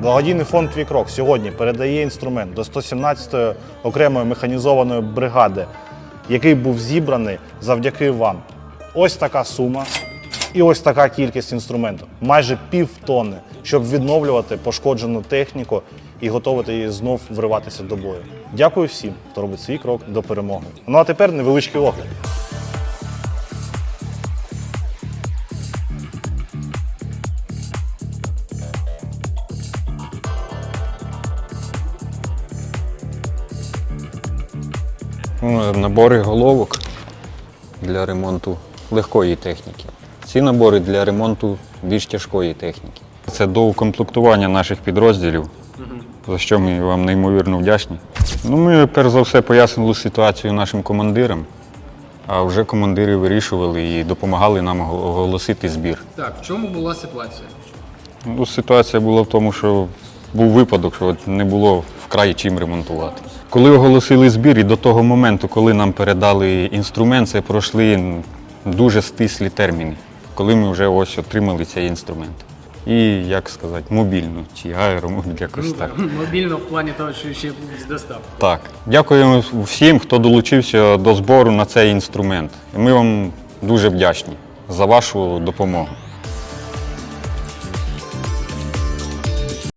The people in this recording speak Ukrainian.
Благодійний фонд Твікрок сьогодні передає інструмент до 117-ї окремої механізованої бригади, який був зібраний завдяки вам. Ось така сума і ось така кількість інструменту майже пів тонни, щоб відновлювати пошкоджену техніку і готувати її знов вриватися до бою. Дякую всім, хто робить свій крок до перемоги. Ну а тепер невеличкий огляд. Набори головок для ремонту легкої техніки. Ці набори для ремонту більш тяжкої техніки. Це до укомплектування наших підрозділів, за що ми вам неймовірно вдячні. Ну, ми перш за все пояснили ситуацію нашим командирам, а вже командири вирішували і допомагали нам оголосити збір. Так, в чому була ситуація? Ну, ситуація була в тому, що був випадок, що не було вкрай чим ремонтувати. Коли оголосили збір, і до того моменту, коли нам передали інструмент, це пройшли дуже стислі терміни, коли ми вже ось отримали цей інструмент. І, як сказати, мобільно чи аеромобіль якось так. Мобільно в плані того, що ще з доставки. Так. Дякуємо всім, хто долучився до збору на цей інструмент. Ми вам дуже вдячні за вашу допомогу.